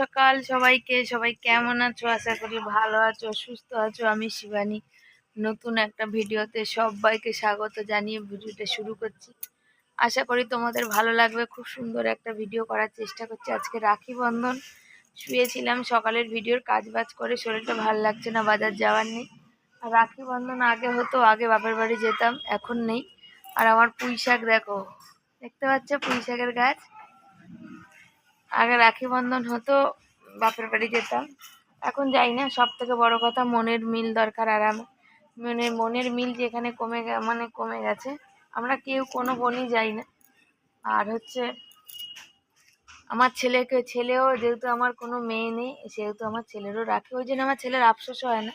সকাল সবাইকে। সবাই কেমন আছো? আশা করি ভালো আছো, সুস্থ আছো। আমি শিবানী। নতুন একটা ভিডিওতে সবাইকে স্বাগত জানিয়ে ভিডিওটা শুরু করছি। আশা করি তোমাদের ভালো লাগবে। খুব সুন্দর একটা ভিডিও করার চেষ্টা করছি। আজকে রাখি বন্ধন। শুয়েছিলাম সকালের ভিডিওর কাজ বাজ করে শরীরটা ভালো লাগছে না, বাজার যাওয়ার নেই। আর রাখি বন্ধন আগে হতো, আগে বাপের বাড়ি যেতাম, এখন নেই। আর আমার পুঁই শাক দেখো, দেখতে পাচ্ছ পুঁই শাকের গাছ? আগে রাখি বন্ধন হতো, বাপের বাড়ি যেতাম। এখন যাই না, সব থেকে বড় কথা মনের মিল দরকার আর মানে মনের মিল যেখানে কমে মানে কমে গেছে, আমরা কেউ কোনো বোনই যাই না। আর হচ্ছে, আমার ছেলেকে, ছেলেও যেহেতু আমার কোনো মেয়ে নেই, সেহেতু আমার ছেলেরও রাখি। ওই জন্য আমার ছেলের আফসোস হয় না।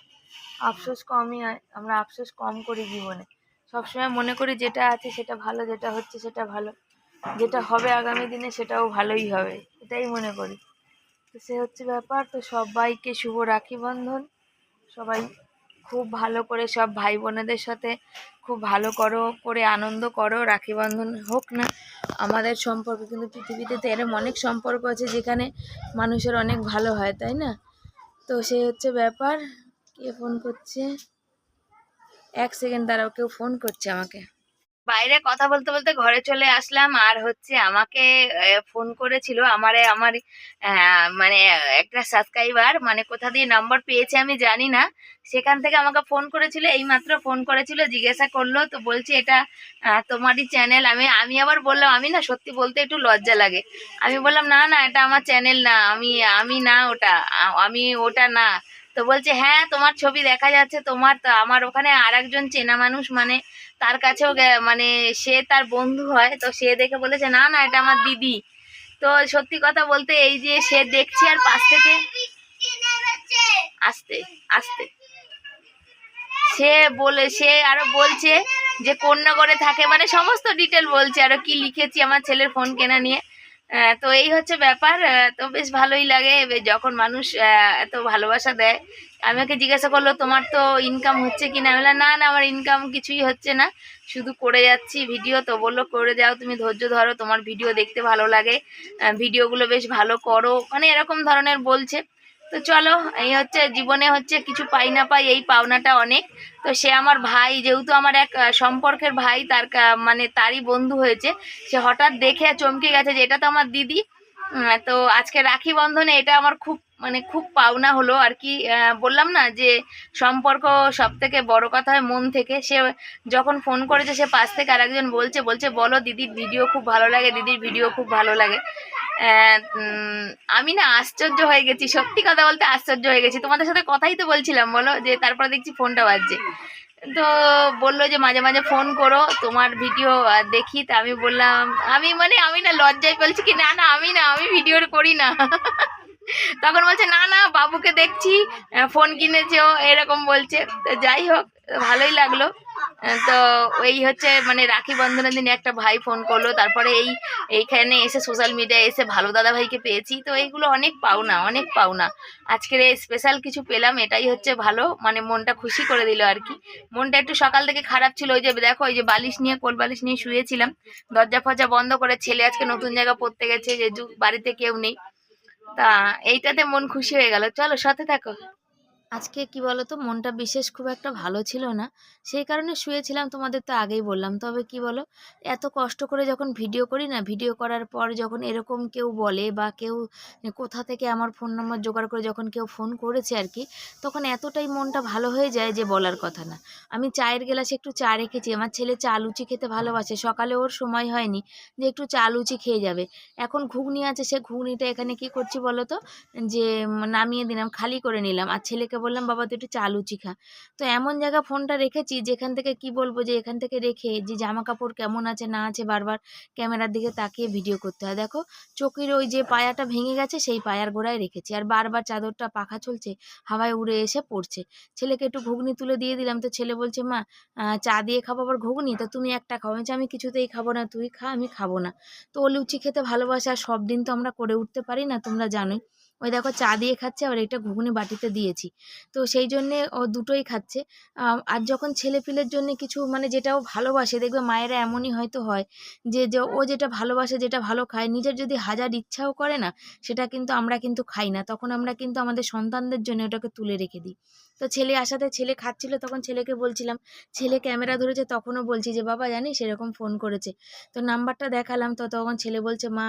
আফসোস কমই হয়, আমরা আফসোস কম করি জীবনে। সবসময় মনে করি যেটা আছে সেটা ভালো, যেটা হচ্ছে সেটা ভালো। যেটা হবে আগামী দিনে সেটাও ভালোই হবে, এটাই মনে করি। তো সে হচ্ছে ব্যাপার, তো সবাইকে শুভ রাখি বন্ধন। সবাই খুব ভালো করে সব ভাই বোনেদের সাথে খুব ভালো করো, করে আনন্দ করো, রাখি বন্ধন হোক না, আমাদের সম্পর্ক কিন্তু পৃথিবীতে তো এরম অনেক সম্পর্ক আছে যেখানে মানুষের অনেক ভালো হয়, তাই না? তো সে হচ্ছে ব্যাপার, কে ফোন করছে? এক সেকেন্ড দাঁড়াও, কেউ ফোন করছে আমাকে। বাইরে কথা বলতে বলতে ঘরে চলে আসলাম। আর হচ্ছে আমাকে ফোন করেছিল আমারে, আমার মানে একটা সাবস্ক্রাইবার মানে কোথা দিয়ে নাম্বার পেয়েছে আমি জানি না। সেখান থেকে আমাকে ফোন করেছিল এই মাত্র ফোন করেছিল, জিজ্ঞাসা করল, তো বলছে এটা তোমারই চ্যানেল আমি আমি আবার বললাম, আমি না সত্যি বলতে একটু লজ্জা লাগে। আমি বললাম, না না, এটা আমার চ্যানেল না। আমি আমি না ওটা আমি ওটা না। তো বলছে হ্যাঁ তোমার ছবি দেখা যাচ্ছে, তোমার তো, আমার ওখানে আর একজন চেনা মানুষ মানে তার কাছেও মানে সে তার বন্ধু হয়, তো সে দেখে বলেছে, না না, এটা আমার দিদি। তো সত্যি কথা বলতে, এই যে সে দেখছে আর পাশ থেকে, আসতে আসতে। সে বলে, সে আরও বলছে যে কোন নগরে থাকে মানে সমস্ত ডিটেল বলছে, আরও কি লিখেছি আমার ছেলের ফোন কেনা নিয়ে। তো এই হচ্ছে ব্যাপার। তো বেশ ভালোই লাগে যখন মানুষ এত ভালোবাসা দেয়। আমি ওকে জিজ্ঞাসা করল তোমার তো ইনকাম হচ্ছে কি না বললাম, না না আমার ইনকাম কিছুই হচ্ছে না। শুধু করে যাচ্ছি ভিডিও তো বলল করে যাও তুমি ধৈর্য ধরো। তোমার ভিডিও দেখতে ভালো লাগে। ভিডিওগুলো বেশ ভালো করো। মানে এরকম ধরনের বলছে। তো চলো, এই হচ্ছে জীবনে হচ্ছে কিছু পাই না পাই, এই পাওনাটা অনেক। তো সে আমার ভাই, যেহেতু আমার এক সম্পর্কের ভাই, তার মানে তারই বন্ধু হয়েছে, সে হঠাৎ দেখে চমকে গেছে যে এটা তো আমার দিদি। তো আজকে রাখি বন্ধনে এটা আমার খুব মানে খুব পাওনা হলো আর কি বললাম না যে সম্পর্ক সব থেকে বড় কথা হয় মন থেকে। সে যখন ফোন করেছে, সে পাশ থেকে আরেকজন বলছে বলছে, বলো দিদির ভিডিও খুব ভালো লাগে, দিদির ভিডিও খুব ভালো লাগে। আমি না আশ্চর্য হয়ে গেছি, সত্যি কথা বলতে আশ্চর্য হয়ে গেছি। তোমাদের সাথে কথাই তো বলছিলাম, বলো, যে তারপরে দেখছি ফোনটা বাজছে। তো বলল যে মাঝে মাঝে ফোন করো, তোমার ভিডিও দেখি। তা আমি বললাম, আমি মানে আমি না লজ্জায় বলছি কি, না না, আমি না, আমি ভিডিও করি না। তখন বলছে, না না, বাবুকে দেখছি ফোন কিনেছে ও এরকম বলছে। তো যাই হোক, ভালোই লাগল। তো এই হচ্ছে মানে রাখি বন্ধনের দিনে একটা ভাই ফোন করল, তারপরে এই, এইখানে এসে সোশ্যাল মিডিয়ায় এসে ভালো দাদা ভাইকে পেয়েছি। তো এইগুলো অনেক পাওনা অনেক পাওনা। আজকের এই স্পেশাল কিছু পেলাম, এটাই হচ্ছে ভালো মানে মনটা খুশি করে দিল আর কি। মনটা একটু সকাল থেকে খারাপ ছিল, ওই যে দেখো, ওই যে বালিশ নিয়ে, কোল বালিশ নিয়ে শুয়েছিলাম। দরজা ফরজা বন্ধ করে ছেলে আজকে নতুন জায়গা পড়তে গেছে, যে যু- বাড়িতে কেউ নেই। তা এইটাতে মন খুশি হয়ে গেল। চলো, সাথে থাকো। আজকে কি বলতো? মনটা বিশেষ খুব একটা ভালো ছিল না। সেই কারণে শুয়েছিলাম, তোমাদের তো আগেই বললাম। তবে কি বলো? এত কষ্ট করে যখন ভিডিও করি না, ভিডিও করার পর যখন এরকম কেউ বলে বা কেউ কোথা থেকে আমার ফোন নম্বর জোগাড় করে যখন কেউ ফোন করেছে আর কি তখন এতটাই মনটা ভালো হয়ে যায় যে বলার কথা না। আমি চায়ের গ্লাসে একটু চা রেখেছি। আমার ছেলে চা লুচি খেতে ভালোবাসে। সকালে ওর সময় হয়নি যে একটু চা লুচি খেয়ে যাবে। এখন ঘুগনি আছে, সে ঘুগনিটা এখানে কি করছি বলো তো যে নামিয়ে দিলাম, খালি করে নিলাম। আর ছেলেকে বললাম, বাবা, তুই একটু চা লুচি খা। তো এমন জায়গা ফোনটা রেখেছি যেখান থেকে কি বলব যে, এখান থেকে রেখে যে জামা কাপড় কেমন আছে, না আছে, বারবার ক্যামেরার দিকে তাকিয়ে ভিডিও করতে হয়। দেখো চোখের ওই যে পায়াটা ভেঙে গেছে, সেই পায়ার গোড়ায় রেখেছি। আর বারবার চাদরটা পাখা চলছে, হাওয়ায় উড়ে এসে পড়ছে। ছেলেকে একটু ঘুগনি তুলে দিয়ে দিলাম, তো ছেলে বলছে, মা চা দিয়ে খাব আবার ঘুগনি? তো তুমি একটা আমি আমি কিছুতেই খাব না, তুই খা, আমি খাব না। তো ও লুচি খেতে ভালোবাসে, আর সব দিন তো আমরা করে উঠতে পারি না, তোমরা জানোই। ওই দেখো চা দিয়ে খাচ্ছে, আবার এটা ঘুগনি বাটিতে দিয়েছি। তো সেই জন্যে ও দুটোই খাচ্ছে। আর যখন ছেলেপিলের জন্য কিছু মানে যেটা ও ভালোবাসে, দেখবে মায়েরা এমনই হয়তো হয় যে যে ও যেটা ভালোবাসে, যেটা ভালো খায়, নিজের যদি হাজার ইচ্ছাও করে না, সেটা কিন্তু আমরা কিন্তু খাই না। তখন আমরা কিন্তু আমাদের সন্তানদের জন্য ওটাকে তুলে রেখে দিই। তো ছেলে আসাতে ছেলে খাচ্ছিল, তখন ছেলেকে বলছিলাম, ছেলে ক্যামেরা ধরেছে, তখনও বলছি যে, বাবা, জানিস এরকম ফোন করেছে। তো নাম্বারটা দেখালাম, তো তখন ছেলে বলছে, মা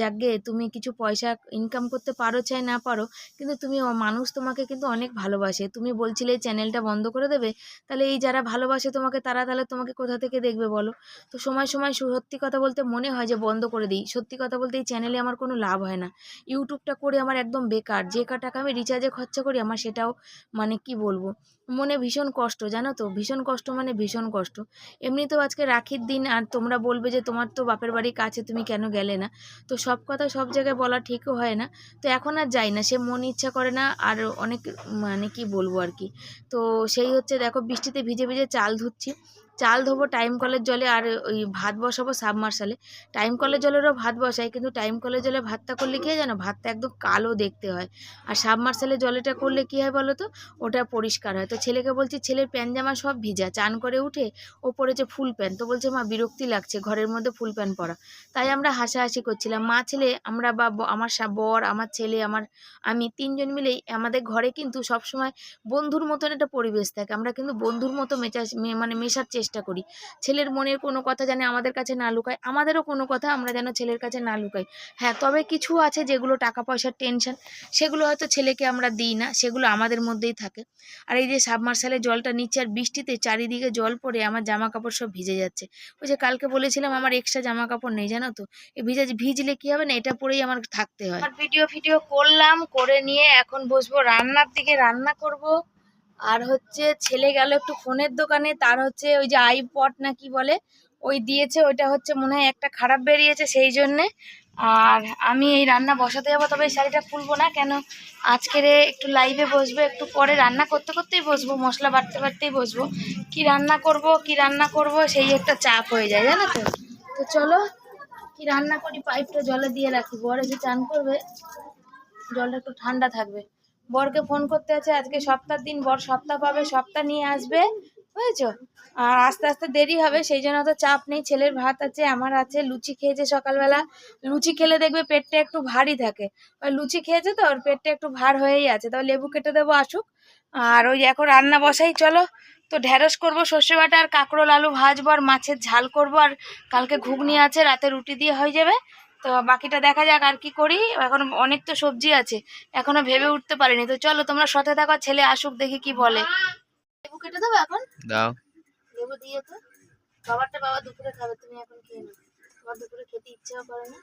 যাকগে, তুমি কিছু পয়সা ইনকাম করতে পারো, চাই না পারো, কিন্তু তুমি মানুষ তোমাকে কিন্তু অনেক ভালোবাসে। তুমি বলছিলে এই চ্যানেলটা বন্ধ করে দেবে, তাহলে এই যারা ভালোবাসে তোমাকে, তারা তাহলে তোমাকে কোথা থেকে দেখবে বলো? তো সময় সময় সত্যি কথা বলতে মনে হয় যে, বন্ধ করে দিই। সত্যি কথা বলতে এই চ্যানেলে আমার কোনো লাভ হয় না। ইউটিউবটা করে আমার একদম বেকার। যে টাকা আমি রিচার্জে খরচা করি, আমার সেটাও মানে কি বলব? মনে ভীষণ কষ্ট, জানো তো? ভীষণ কষ্ট মানে ভীষণ কষ্ট। এমনি তো আজকে রাখির দিন, আর তোমরা বলবে যে তোমার তো বাপের বাড়ি কাছে তুমি কেন গেলে না? তো সব কথা সব জায়গায় বলা ঠিকও হয় না। তো এখন আর যাই না, সে মন ইচ্ছা করে না, আর অনেক মানে কি বলব আর কি? তো সেই হচ্ছে, দেখো বৃষ্টিতে ভিজে ভিজে চাল ধুচ্ছি। চাল ধোবো টাইম কলের জলে আর ওই ভাত বসাবো সাবমার্শালে টাইম কলের জলেরও ভাত বসাই, কিন্তু টাইম কলের জলে ভাতটা করলে কী হয় জানো? ভাতটা একদম কালো দেখতে হয়। আর সাবমার্শালে জলেটা করলে কী হয় বলো তো ওটা পরিষ্কার হয়। তো ছেলেকে বলছি, ছেলের প্যান্ট জামা সব ভিজা, চান করে উঠে ও পরেছে ফুল প্যান্ট। তো বলছে, মা, বিরক্তি লাগছে, ঘরের মধ্যে ফুল প্যান্ট পরা। তাই আমরা হাসাহাসি করছিলাম। মা, ছেলে, আমরা বা আমার বর, আমার ছেলে, আমার, আমি তিনজন মিলেই আমাদের ঘরে কিন্তু সবসময় বন্ধুর মতন একটা পরিবেশ থাকে। আমরা কিন্তু বন্ধুর মতো মেচা মানে মেশার চেষ্টা করি। ছেলের মনের কোনো কথা যেন আমাদের কাছে না লুকায়, আমাদেরও কোনো কথা আমরা যেন ছেলের কাছে না লুকাই। হ্যাঁ তবে কিছু আছে যেগুলো টাকা পয়সার টেনশন সেগুলো হয়তো ছেলেকে আমরা দিই না, সেগুলো আমাদের মধ্যেই থাকে। আর এই যে সাবমার্শালে জলটা নিচ্ছে আর বৃষ্টিতে চারিদিকে জল পড়ে আমার জামা কাপড় সব ভিজে যাচ্ছে। ওই যে কালকে বলেছিলাম আমার এক্সট্রা জামা কাপড় নেই, জানো তো? এই ভিজে, ভিজলে কি হবে না, এটা পরেই আমার থাকতে হয়। ভিডিও ভিডিও করলাম, করে নিয়ে এখন বসবো। রান্নার দিকে রান্না করব। আর হচ্ছে ছেলে গেল একটু ফোনের দোকানে, তার হচ্ছে ওই যে আইপড না কি বলে, ওই দিয়েছে, ওইটা হচ্ছে মনে হয় একটা খারাপ বেরিয়েছে সেই জন্যে। আর আমি এই রান্না বসাতে যাব, তবে এই শাড়িটা খুলবো না, কেন আজকের একটু লাইভে বসবো, একটু পরে রান্না করতে করতেই বসবো, মশলা বাড়তে বাড়তেই বসবো। কি রান্না করব, কি রান্না করব, সেই একটা চাপ হয়ে যায়, জানো তো? তো চলো, কি রান্না করি, পাইপটা জলে দিয়ে রাখি, বর এসে চান করবে, জলটা একটু ঠান্ডা থাকবে। বরকে ফোন করতে আছে, আজকে সপ্তাহ দিন বর সপ্তাহ পাবে, সপ্তাহ নিয়ে আসবে, বুঝেছ? আর আস্তে আস্তে দেরি হবে, সেই জন্য তো চাপ নেই, ছেলের ভাত আছে, আমার আছে, লুচি খেয়েছে সকালবেলা, লুচি খেলে দেখবে পেটটা একটু ভারী থাকে লুচি খেয়েছে তো, ওর পেটটা একটু ভার হয়েই আছে তো লেবু কেটে দেবো, আসুক, আর ওই এখন রান্না বসাই, চলো, তো ঢ্যাঁড়স করব, সর্ষে বাটা আর কাঁকরোল আলু ভাজবো, আর মাছের ঝাল করব, আর কালকে ঘুগনি আছে, রাতে রুটি দিয়ে হয়ে যাবে তো বাকিটা দেখা যাক আর কি করি। এখন অনেক তো সবজি আছে এখনও ভেবে উঠতে পারিনি। তো চলো তোমরা সাথে থাকো ছেলে আসুক দেখি কি বলে। লেবু কেটে দেবো এখন? দাও। লেবু দিয়ে তো। খাবারটা বাবা দুপুরে খাবে তুমি এখন খেয়ে নাও। তোমার দুপুরে খেতে ইচ্ছাও করে না।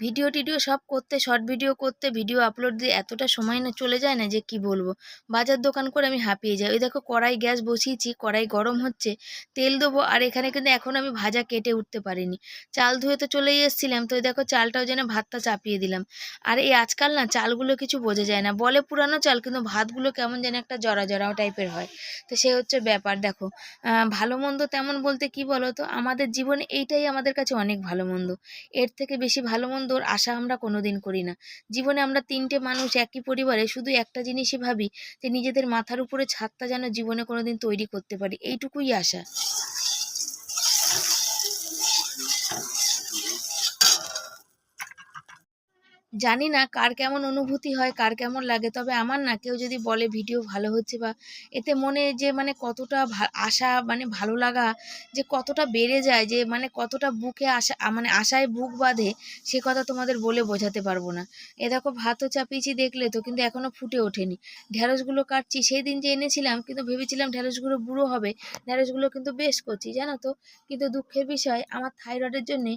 ভিডিও টিডিও সব করতে শর্ট ভিডিও করতে ভিডিও আপলোড দিয়ে এতটা সময় না চলে যায় না যে কি বলব? বাজার দোকান করে আমি হাঁপিয়ে যাই। ওই দেখো কড়াই গ্যাস বসিয়েছি, কড়াই গরম হচ্ছে, তেল দেবো, আর এখানে কিন্তু এখন আমি ভাজা কেটে উঠতে পারিনি। চাল ধুয়ে তো চলেই এসেছিলাম, তো ওই দেখো চালটাও যেন ভাতটা চাপিয়ে দিলাম। আর এই আজকাল না চালগুলো কিছু বোঝা যায় না। বলে পুরানো চাল, কিন্তু ভাতগুলো কেমন যেন একটা জরা জরাও টাইপের হয়। তো সে হচ্ছে ব্যাপার, দেখো। ভালো মন্দ তেমন বলতে কি বলো তো আমাদের জীবনে এইটাই আমাদের কাছে অনেক ভালো মন্দ। এর থেকে বেশি ভালো মন্দর আশা আমরা কোনোদিন করি না। জীবনে আমরা তিনটে মানুষ একই পরিবারে, শুধু একটা জিনিসই ভাবি যে নিজেদের মাথার উপরে ছাদটা যেন জীবনে কোনোদিন তৈরি করতে পারি। এইটুকুই আশা। জানি না কার কেমন অনুভূতি হয়, কার কেমন লাগে। তবে আমার না কেউ যদি বলে ভিডিও ভালো হচ্ছে বা এতে মনে যে মানে কতটা আশা মানে ভালো লাগা যে কতটা বেড়ে যায়, যে মানে কতটা বুকে আশা মানে আশায় বুক বাঁধে, সে কথা তোমাদের বলে বোঝাতে পারব না। এ দেখো ভাতও চাপিয়েছি দেখলে তো, কিন্তু এখনও ফুটে ওঠেনি। ঢ্যাঁড়সগুলো কাটছি সেই দিন যে এনেছিলাম, কিন্তু ভেবেছিলাম ঢ্যাঁড়সগুলো বুড়ো হবে ঢ্যাঁড়সগুলো কিন্তু বেশ করছি, জানো তো? কিন্তু দুঃখের বিষয়, আমার থাইরয়েডের জন্যে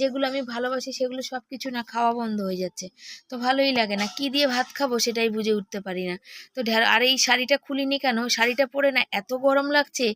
যেগুলো আমি ভালোবাসি সেগুলো সব কিছু না খাওয়া বন্ধ হয়ে হয়ে যাচ্ছে। তো ভালোই লাগে না। কি দিয়ে ভাত খাব সেটাই বুঝে উঠতে পারি না। তো আর এই শাড়িটা খুলিনি কেন? শাড়িটা পরে না এত গরম লাগছে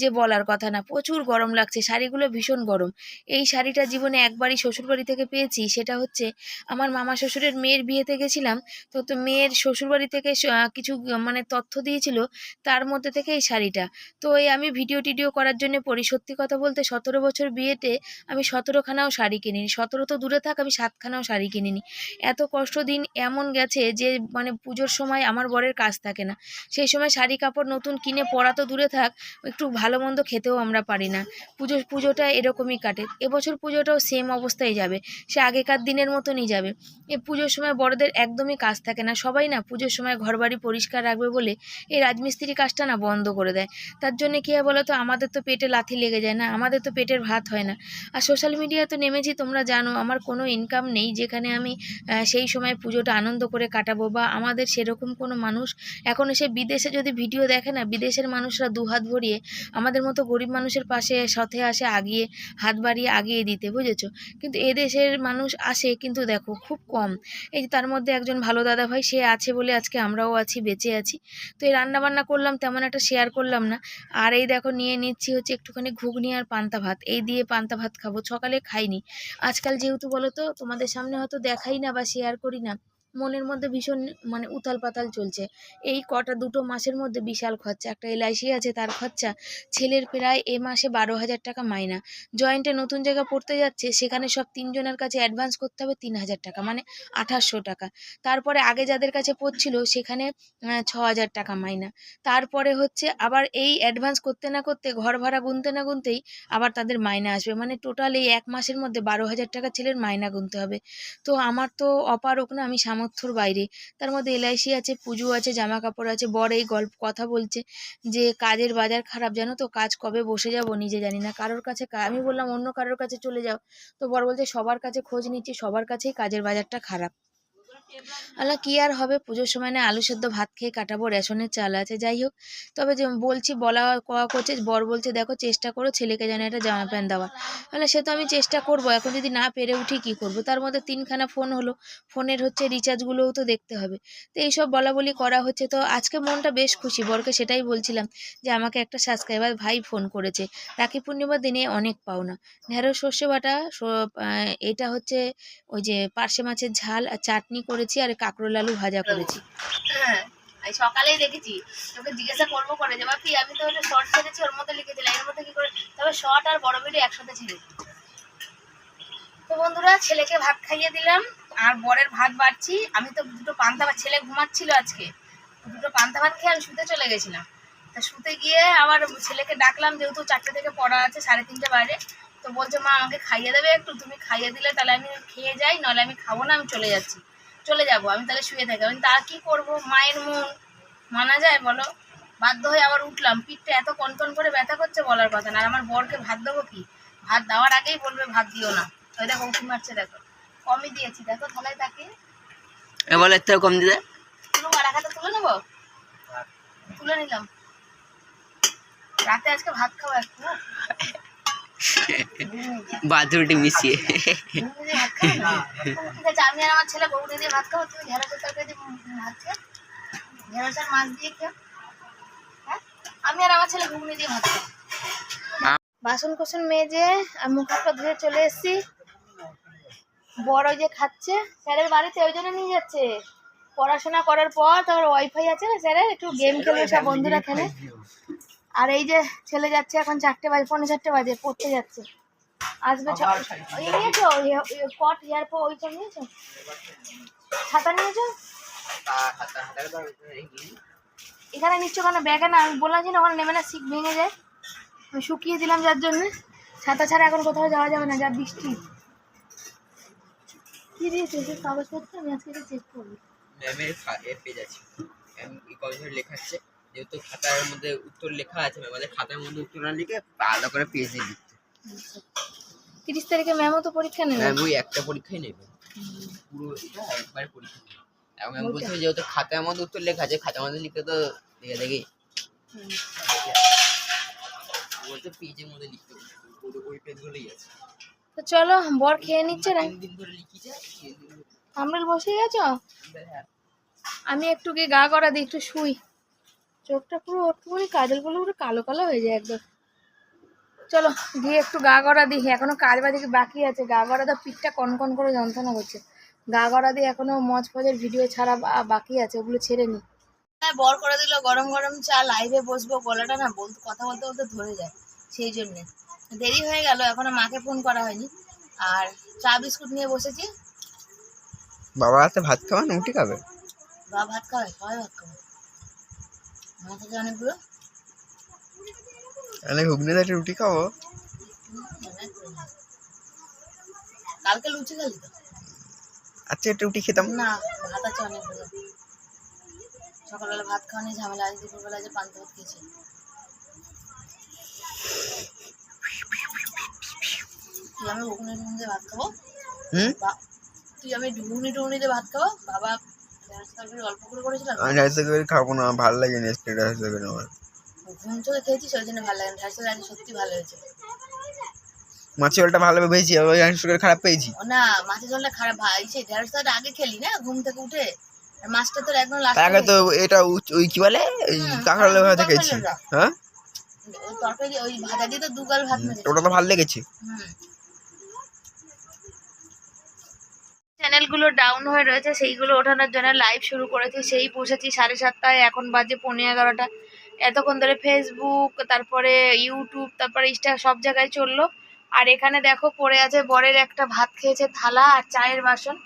যে বলার কথা না, প্রচুর গরম লাগছে। শাড়িগুলো ভীষণ গরম। এই শাড়িটা জীবনে একবারই শ্বশুরবাড়ি থেকে পেয়েছি, সেটা হচ্ছে আমার মামা শ্বশুরের মেয়ের বিয়েতে গেছিলাম। তো তো মেয়ের শ্বশুরবাড়ি থেকে কিছু মানে তথ্য দিয়েছিল তার মধ্যে থেকে এই শাড়িটা। তো এই আমি ভিডিও টিডিও করার জন্য পড়ি। সত্যি কথা বলতে সতেরো বছর বিয়েতে আমি সতেরোখানাও শাড়ি কিনিনি। সতেরো তো দূরে থাক, আমি সাতখানাও শাড়ি কিনিনি। এত কষ্ট দিন এমন গেছে যে মানে পুজোর সময় আমার বরের কাজ থাকে না। সেই সময় শাড়ি কাপড় নতুন কিনে পরা তো দূরে থাক, একটু ভালো মন্দ খেতেও আমরা পারি না। পুজো, পুজোটা এরকমই কাটে। এবছর পুজোটাও সেম অবস্থায় যাবে। সে আগেকার দিনের মতনই যাবে। এ পুজোর সময় বড়দের একদমই কাজ থাকে না। সবাই না পুজোর সময় ঘরবাড়ি পরিষ্কার রাখবে বলে এই রাজমিস্ত্রি কাজটা না বন্ধ করে দেয়। তার জন্য কী হয় বলো তো আমাদের তো পেটে লাথি লেগে যায় না। আমাদের তো পেটের ভাত হয় না। আর সোশ্যাল মিডিয়া তো নেমেছি, তোমরা জানো, আমার কোনো ইনকাম নেই। যেখানে আমি সেই সময় পুজোটা আনন্দ করে কাটাবো বা আমাদের সেরকম কোনো মানুষ এখন এসে বিদেশে যদি ভিডিও দেখে না, বিদেশের মানুষরা দুহাত ভরিয়ে আমাদের মতো গরিব মানুষের পাশে সাথে আসে, আগিয়ে, হাত বাড়িয়ে আগিয়ে দিতে, বুঝেছ? কিন্তু এদেশের মানুষ আসে কিন্তু দেখো খুব কম। এই যে তার মধ্যে একজন ভালো দাদা ভাই, সে আছে বলে আজকে আমরাও আছি, বেঁচে আছি। তো এই রান্না বান্না করলাম, তেমন একটা শেয়ার করলাম না। আর এই দেখো নিয়ে নিচ্ছি হচ্ছে একটুখানি ঘুগনি আর পান্তা ভাত। এই দিয়ে পান্তা ভাত খাব, সকালে খাইনি। আজকাল যেহেতু বলো তো, তোমাদের সামনে হয়তো দেখাই না বা শেয়ার করি না মনের মধ্যে ভীষণ মানে উথাল পাতাল চলছে। এই কটা দুটো মাসের মধ্যে বিশাল খরচা। একটা এলআইসি আছে, তার খরচা ছেলের প্রায় এ মাসে বারো হাজার টাকা মাইনা। জয়েন্টে নতুন জায়গা পড়তে যাচ্ছে, সেখানে সব তিনজনের কাছে অ্যাডভান্স করতে হবে তিন হাজার টাকা মানে আঠাশশো টাকা। তারপরে আগে যাদের কাছে পড়ছিল সেখানে ছ হাজার টাকা মাইনা। তারপরে হচ্ছে আবার এই অ্যাডভান্স করতে না করতে, ঘর ভাড়া গুনতে না গুনতেই আবার তাদের মাইনা আসবে। মানে টোটাল এই এক মাসের মধ্যে বারো হাজার টাকা ছেলের মাইনা গুনতে হবে। তো আমার তো অপারক না, আমি সামর্থ্যর বাইরে। তার মধ্যে এলআইসি আছে, পুজো আছে জামা কাপড় আছে, বর এই গল্প, কথা বলছে যে, কাজের বাজার খারাপ জানো তো? কাজ কবে বসে যাব নিজে জানি না। কারোর কাছে আমি বললাম, অন্য কারোর কাছে চলে যাও। তো বর বলছে, সবার কাছে খোঁজ নিচ্ছি, সবার কাছেই কাজের বাজারটা খারাপ। আল্লাহ কি আর হবে? পুজোর সময় না আলু সেদ্ধ ভাত খেয়ে কাটাবো, রেশনের চাল আছে, যাই হোক। তবে যে বলছি, বলা কওয়া করছে, বর বলছে, দেখো, চেষ্টা করো ছেলেকে যেন একটা জামা প্যান্ট দেওয়ার তাহলে সে তো আমি চেষ্টা করব, এখন যদি না পেরে উঠি কি করব? তার মধ্যে তিনখানা ফোন হলো। ফোনের হচ্ছে রিচার্জগুলোও তো দেখতে হবে। তো এইসব বলা বলি করা হচ্ছে। তো আজকে মনটা বেশ খুশি, বরকে সেটাই বলছিলাম যে আমাকে একটা সাবস্ক্রাইবার ভাই ফোন করেছে। রাখি পূর্ণিমার দিনে অনেক পাওনা ঢেঁড়স সর্ষে বাটা এটা হচ্ছে ওই যে পার্শে মাছের ঝাল আর চাটনি করেছি আর কাঁকরোল আলু ভাজা করেছি। হ্যাঁ দুটো পান্তা ভাত ছেলে আজকে। দুটো পান্তা ভাত খেয়ে আমি শুতে চলে গেছিলাম। তা শুতে গিয়ে আবার ছেলেকে ডাকলাম, যেহেতু চারটে থেকে পড়া আছে, সাড়ে তিনটে বাইরে তো বলছে, মা, আমাকে খাইয়ে দেবে একটু, তুমি খাইয়ে দিলে তাহলে আমি খেয়ে যাই নাহলে আমি খাব না, আমি চলে যাচ্ছি। চলে যাব আমি তাহলে শুয়ে থাকি। আমি তা কি করব? মায়ের মন মানা যায় বলো? বাধ্য হয়ে আবার উঠলাম। পিঠটা এত কনকন করে ব্যথা করছে বলার কথা না। আর আমার বরকে ভাত দেবো কি? ভাত দেওয়ার আগেই বলবে ভাত দিও না। ওই দেখো উঠি মারছে দেখো। কমই দিয়েছি। দেখো থালায় তাকে এর থেকে কম দিতে তুলো খাতে তুলে নেব? তুলে নিলাম। রাতে আজকে ভাত খাব একটু বাথরুমটি মিশিয়ে। আমি আর আমার ছেলে দিয়ে ভাত হ্যাঁ? বাসন কোসন মেজে আর মুখ হাত ধুয়ে চলে এসেছি। বড় যে খাচ্ছে, স্যারের বাড়িতে ওই জন্য নিয়ে যাচ্ছে। পড়াশোনা করার পর তার ওয়াইফাই আছে না স্যারের, একটু গেম খেলে সব বন্ধুরা খেলে। আর এই যে ছেলে যাচ্ছে এখন চারটে বাজে পৌনে চারটে বাজে পড়তে যাচ্ছে। আসবে নিয়েছো? কট হেয়ার পো ওই সব নিয়েছো? ছাতা নিয়েছো? এখানে নিচ্ছ কেন? ব্যাগে না আমি বললাম যে ওখানে নেমে না শিক ভেঙে যায়। আমি শুকিয়ে দিলাম যার জন্য। ছাতা ছাড়া এখন কোথাও যাওয়া যাবে না যা বৃষ্টি। কি দিয়েছে? সে কাগজপত্র? আমি আজকে চেক করব। ম্যামের পেজ আছে ম্যাম কলেজের লেখা আছে। যেহেতু খাতার মধ্যে উত্তর লেখা আছে ম্যাম আমাদের খাতার মধ্যে উত্তর না লিখে আলাদা করে পেজে লিখতে। তিরিশ তারিখে ম্যামও তো পরীক্ষা নেবে? ম্যাম ওই একটা পরীক্ষাই নেবে। পুরো এটা একবার পরীক্ষা। নেবে এবং ম্যাম বলছে যেহেতু খাতার মধ্যে উত্তর লেখা আছে খাতার মধ্যে লিখতে তো দেখে দেখি। বলছে পেজের মধ্যে লিখতে পুরো ওই পেজগুলোই আছে। তো চলো বর খেয়ে নিচ্ছে না? আমরাল বসে গেছো আমি একটু গিয়ে গা করা দিই একটু শুই। চোখটা পুরো একটুখানি কাজল করলে পুরো কালো কালো হয়ে যায় একদম। চলো গিয়ে একটু গা গড়া দিই। এখনও কাজ বাজে বাকি আছে। গা গড়া তো পিঠটা কনকন করে যন্ত্রণা করছে। গা গড়া দিয়ে এখনও মজ ফজের ভিডিও ছাড়া বাকি আছে ওগুলো ছেড়ে নি। হ্যাঁ বর করে দিল গরম গরম চা লাইভে বসবো। গলাটা না বলতে কথা বলতে বলতে ধরে যায় সেই জন্যে। দেরি হয়ে গেল এখনও মাকে ফোন করা হয়নি। আর চা বিস্কুট নিয়ে বসেছি। বাবা হাতে ভাত খাওয়া না উঠে খাবে? বা ভাত খাবে সবাই ভাত খাবে। মা থেকে অনেকগুলো। তাহলে ঘুগনি দিয়ে রুটি খাব। কালকে লুচি খালি তো? আচ্ছা একটা রুটি খেতাম। না ভাত আছে অনেকগুলো। সকালবেলা ভাত খাওয়া নিয়ে ঝামেলা আজ দুপুরবেলা যে পান্তা ভাত খেয়েছি। তুই আমি ঘুগনি দিয়ে ভাত খাব? হুম? তুই আমি ঘুগনি টুগনি দিয়ে ভাত খাব? বাবা আমি রাইসে করে খাব না ভালো লাগে না আজকে রাইসে করে আমার। ঘুম চোখে খেয়েছিস? ওই জন্য ভালো লাগে ঢেঁড়স তরকারি সত্যি ভালো হয়েছে। মাছের ঝোলটা ভালো পেয়েছি ওই রাইস করে খারাপ পেয়েছি। না মাছের ঝোলটা খারাপ ভাই সেই ঢেঁড়স আগে খেলি না ঘুম থেকে উঠে। আর মাছটা তোর একদম লাস্ট আগে তো এটা ওই কি বলে? ওই হুম, কাঁকড়ালের ভাতে খেয়েছি হ্যাঁ? ওই তরকারি ওই ভাজা দিয়ে তো দুগাল ভাত ওটা তো ভালো লেগেছে। চ্যানেলগুলো ডাউন হয়ে রয়েছে, সেইগুলো ওঠানোর জন্য লাইভ শুরু করেছি। সেই বসেছি সাড়ে সাতটায়, এখন বাজে পনেরো এগারোটা। এতক্ষণ ধরে ফেসবুক তারপরে ইউটিউব তারপরে ইনস্টা সব জায়গায় চলল। আর এখানে দেখো, পড়ে আছে বরের একটা ভাত খেয়েছে থালা আর চায়ের বাসন।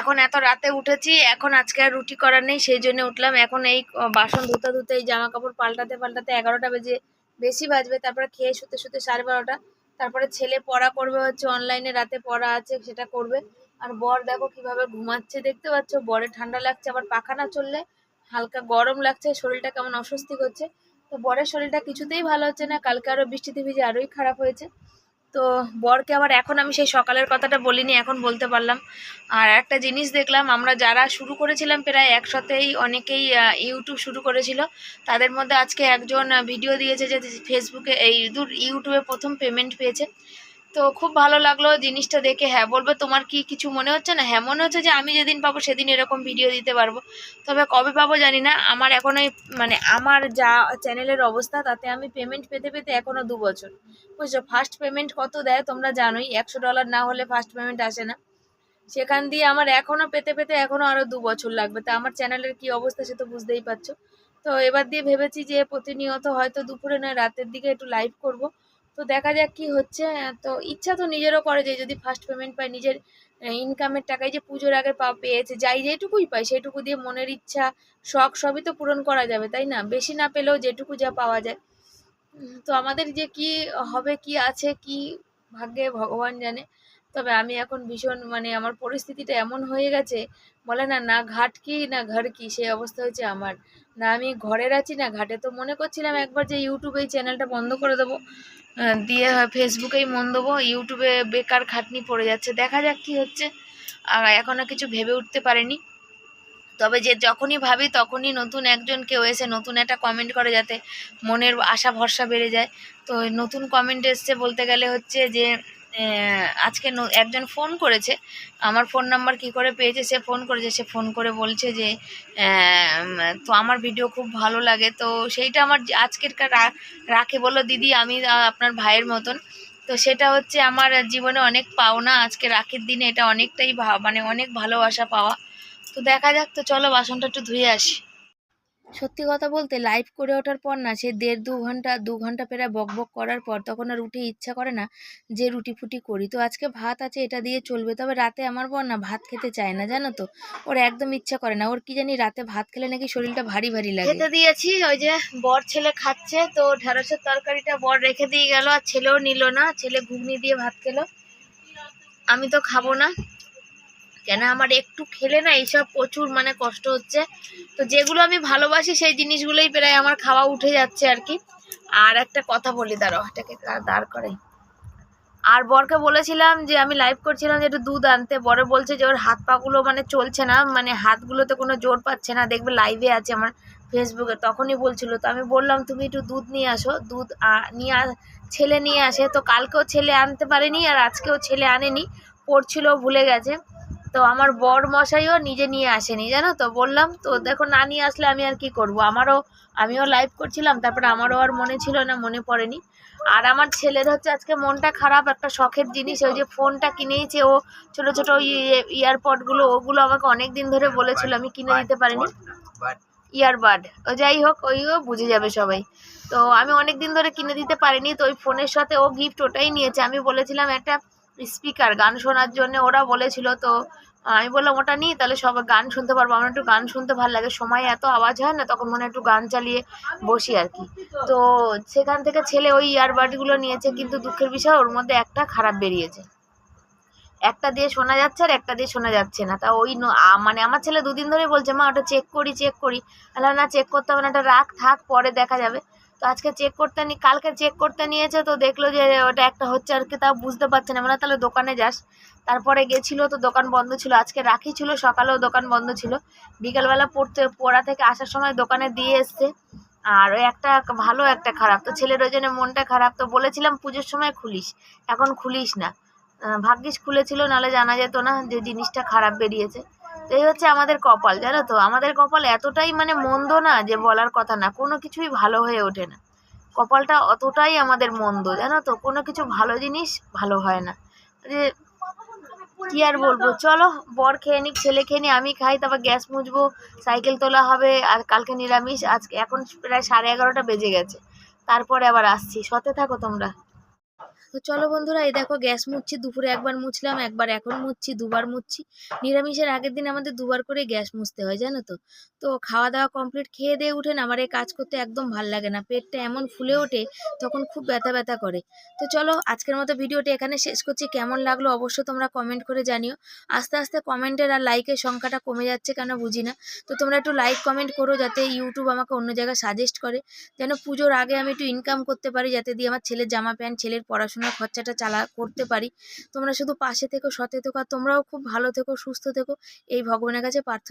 এখন এত রাতে উঠেছি, এখন আজকে আর রুটি করার নেই, সেই জন্য উঠলাম। এখন এই বাসন ধুতে ধুতে এই জামা কাপড় পাল্টাতে পাল্টাতে এগারোটা বেজে, বেশি বাজবে, তারপরে খেয়ে শুতে শুতে সাড়ে বারোটা। তারপরে ছেলে পড়া করবে হচ্ছে অনলাইনে রাতে পড়া আছে, সেটা করবে। আর বর দেখো কীভাবে ঘুমাচ্ছে, দেখতে পাচ্ছ? বরে ঠান্ডা লাগছে, আবার পাখা না চললে হালকা গরম লাগছে, শরীরটা কেমন অস্বস্তি করছে। তো বরের শরীরটা কিছুতেই ভালো হচ্ছে না, কালকে আরও বৃষ্টিতে ভিজে আরোই খারাপ হয়েছে। তো বরকে আবার এখন আমি সেই সকালের কথাটা বলিনি, এখন বলতে পারলাম। আর একটা জিনিস দেখলাম, আমরা যারা শুরু করেছিলাম প্রায় একসাথেই অনেকেই ইউটিউব শুরু করেছিল, তাদের মধ্যে আজকে একজন ভিডিও দিয়েছে যে ফেসবুকে এই দূর ইউটিউবে প্রথম পেমেন্ট পেয়েছে। তো খুব ভালো লাগল জিনিসটা দেখে। হ্যাঁ বলবে তোমার কি কিছু মনে হচ্ছে না? হ্যাঁ মনে হচ্ছে যে আমি যেদিন পাবো সেদিন এরকম ভিডিও দিতে পারব। তবে কবে পাবো জানি না। আমার এখন ওই মানে আমার যা চ্যানেলের অবস্থা, তাতে আমি পেমেন্ট পেতে পেতে এখনও দু বছর। বুঝছ? ফার্স্ট পেমেন্ট কত দেয় তোমরা জানোই। একশো ডলার না হলে ফার্স্ট পেমেন্ট আসে না। সেখান দিয়ে আমার এখনও পেতে পেতে এখনও আরও দু বছর লাগবে। তা আমার চ্যানেলের কি অবস্থা সে তো বুঝতেই পারছ। তো এবার দিয়ে ভেবেছি যে প্রতিনিয়ত হয়তো দুপুরে নয়, রাতের দিকে একটু লাইভ করব। তো দেখা যাক কি হচ্ছে। তো ইচ্ছা তো নিজেরও করে যে যদি ফার্স্ট পেমেন্ট পাই নিজের ইনকামের টাকায় যে পুজোর আগে পা পেয়েছে, যাই যেটুকুই পাই সেটুকু দিয়ে মনের ইচ্ছা, শখ সবই তো পূরণ করা যাবে, তাই না? বেশি না পেলেও যেটুকু যা পাওয়া যায়। তো আমাদের যে কি হবে, কি আছে, কি ভাগ্যে ভগবান জানে। তবে আমি এখন ভীষণ মানে আমার পরিস্থিতিটা এমন হয়ে গেছে, বলে না না ঘাট কি, না ঘর কি, সেই অবস্থা হচ্ছে আমার। না আমি ঘরের আছি, না ঘাটে। তো মনে করছিলাম একবার যে ইউটিউবে এই চ্যানেলটা বন্ধ করে দেবো দিয়ে ফেসবুকেই মন দেবো ইউটিউবে বেকার খাটনি পড়ে যাচ্ছে। দেখা যাক কি হচ্ছে। আর এখনও কিছু ভেবে উঠতে পারেনি। তবে যে যখনই ভাবি তখনই নতুন একজন কেউ এসে নতুন একটা কমেন্ট করে যাতে মনের আশা ভরসা বেড়ে যায়। তো নতুন কমেন্ট এসছে বলতে গেলে হচ্ছে যে আজকে একজন ফোন করেছে। আমার ফোন নাম্বার কি করে পেয়েছে সে ফোন করেছে, সে ফোন করে বলছে যে তো আমার ভিডিও খুব ভালো লাগে। তো সেইটা আমার আজকের রাখে বলল, দিদি, আমি আপনার ভাইয়ের মতন। তো সেটা হচ্ছে আমার জীবনে অনেক পাওনা। আজকে রাখির দিনে এটা অনেকটাই মানে অনেক ভালোবাসা পাওয়া। তো দেখা যাক, তো চলো বাসনটা একটু ধুয়ে আসি। সত্যি কথা বলতে লাইভ করে ওঠার পর না, সে দেড় দু ঘণ্টা দু ঘণ্টা প্রায় বক বক করার পর তখন আর উঠে ইচ্ছা করে না যে রুটি ফুটি করি। তো আজকে ভাত আছে, এটা দিয়ে চলবে। তবে রাতে আমার বর না ভাত খেতে চায় না, জানো তো? ওর একদম ইচ্ছা করে না। ওর কি জানি রাতে ভাত খেলে নাকি শরীরটা ভারী ভারী লাগে। খেতে দিয়েছি, ওই যে বর ছেলে খাচ্ছে, তো ঢেঁড়সের তরকারিটা বর রেখে দিয়ে গেল, আর ছেলেও নিল না। ছেলে ঘুগনি দিয়ে ভাত খেলো। আমি তো খাব না। কেন আমার একটু খেলে না এইসব প্রচুর মানে কষ্ট হচ্ছে। তো যেগুলো আমি ভালোবাসি সেই জিনিসগুলোই প্রায় আমার খাওয়া উঠে যাচ্ছে আর কি। আর একটা কথা বলি, দাঁড়াও, এটাকে দাঁড় করে আর বরকে বলেছিলাম যে, আমি লাইভ করছিলাম যে, একটু দুধ আনতে। বরে বলছে যে, ওর হাত পাগুলো মানে চলছে না মানে হাতগুলোতে কোনো জোর পাচ্ছে না। দেখবে লাইভে আছে আমার ফেসবুকে তখনই বলছিল, তো আমি বললাম, তুমি একটু দুধ নিয়ে আসো। দুধ নিয়ে ছেলে নিয়ে আসে। তো কালকেও ছেলে আনতে পারেনি, আর আজকেও ছেলে আনেনি। পড়ছিল, ভুলে গেছে। তো আমার বর মশাইও নিজে নিয়ে আসেনি, জানো তো? বললাম, তো দেখো না নিয়ে আসলে আমি আর কি করব? আমারও, আমিও লাইভ করছিলাম, তারপরে আমারও আর মনে ছিল না, মনে পড়েনি। আর আমার ছেলের হচ্ছে আজকে মনটা খারাপ, একটা শখের জিনিস, ওই যে ফোনটা কিনেইছে ও, ছোট ছোট ওই ইয়ারপডগুলো ওগুলো আমাকে অনেক দিন ধরে বলেছিল, আমি কিনে দিতে পারিনি। ইয়ারবাড ও যাই হোক ওইও বুঝে যাবে সবাই। তো আমি অনেক দিন ধরে কিনে দিতে পারিনি, তো ওই ফোনের সাথে ও গিফট ওটাই নিয়েছে। আমি বলেছিলাম, একটা স্পিকার গান শোনার জন্য ওরা বলেছিল, তো, আমি বললাম, ওটা নিই তাহলে সবাই গান শুনতে পারব। আমার একটু গান শুনতে ভালো লাগে। সময় এত আওয়াজ হয় না, তখন মনে একটু গান চালিয়ে বসি আর কি। তো সেখান থেকে ছেলে ওই ইয়ারবাডগুলো নিয়েছে, কিন্তু দুঃখের বিষয় ওর মধ্যে একটা খারাপ বেরিয়েছে। একটা দিয়ে শোনা যাচ্ছে আর একটা দিয়ে শোনা যাচ্ছে না। তা ওই মানে আমার ছেলে দুদিন ধরে বলছে, মা, ওটা চেক করি চেক করি। আলাম না চেক করতে হবে না, ওটা রাখ, থাক, পরে দেখা যাবে। তো আজকে চেক করতে নি, কালকে চেক করতে নিয়েছে তো দেখল যে ওটা একটা হচ্ছে আর কি তা বুঝতে পারছে না। মানে তাহলে দোকানে যাস। তারপরে গেছিল তো দোকান বন্ধ ছিল। আজকে রাখি ছিল, সকালেও দোকান বন্ধ ছিল। বিকালবেলা পড়তে, পড়া থেকে আসার সময় দোকানে দিয়ে এসছে। আর ওই একটা ভালো একটা খারাপ। তো ছেলের ওই জন্য মনটা খারাপ। তো বলেছিলাম, পুজোর সময় খুলিস। এখন খুলিস না। ভাগ্যিস খুলেছিল, নাহলে জানা যেত না যে জিনিসটা খারাপ বেরিয়েছে। এই হচ্ছে আমাদের কপাল, জানো তো? আমাদের কপাল এতটাই মানে মন্দ না যে বলার কথা না, কোনো কিছুই ভালো হয়ে ওঠে না। কপালটা অতটাই আমাদের মন্দ, জানো তো? কোনো কিছু ভালো জিনিস ভালো হয় না। যে কি আর বলব? চলো, বর খেয়ে নিক, ছেলে খেয়ে নি আমি খাই, তারপর গ্যাস মুছবো, সাইকেল তোলা হবে, আর কালকে নিরামিষ, আজকে এখন প্রায় সাড়ে এগারোটা বেজে গেছে। তারপরে আবার আসছি, সতে থাকো তোমরা। তো চলো বন্ধুরা, এই দেখো গ্যাস মুছছি, দুপুরে একবার মুছলাম, একবার এখন মুছছি, দুবার মুছছি। নিরামিষের আগের দিন আমাদের দুবার করে গ্যাস মুছতে হয়, জানো তো? তো খাওয়া দাওয়া কমপ্লিট খেয়ে দিয়ে উঠে না আমার এই কাজ করতে একদম ভালো লাগে না। পেটটা এমন ফুলে ওঠে, তখন খুব ব্যথা ব্যথা করে। তো চলো, আজকের মতো ভিডিওটি এখানে শেষ করছি। কেমন লাগল অবশ্যই তোমরা কমেন্ট করে জানিও। আস্তে আস্তে কমেন্টের আর লাইকের সংখ্যাটা কমে যাচ্ছে কেন বুঝি না। তো তোমরা একটু লাইক কমেন্ট করো যাতে ইউটিউব আমাকে অন্য জায়গায় সাজেস্ট করে। যেন পুজোর আগে আমি একটু ইনকাম করতে পারি, যাতে দিয়ে আমার ছেলের জামা প্যান্ট ছেলের পড়াশোনার খরচাটা চালা, করতে পারি। তোমরা শুধু পাশে থেকো, সতে থেকো, আর তোমরাও খুব ভালো থেকো, সুস্থ থেকো। এই ভগবানের কাছে প্রার্থনা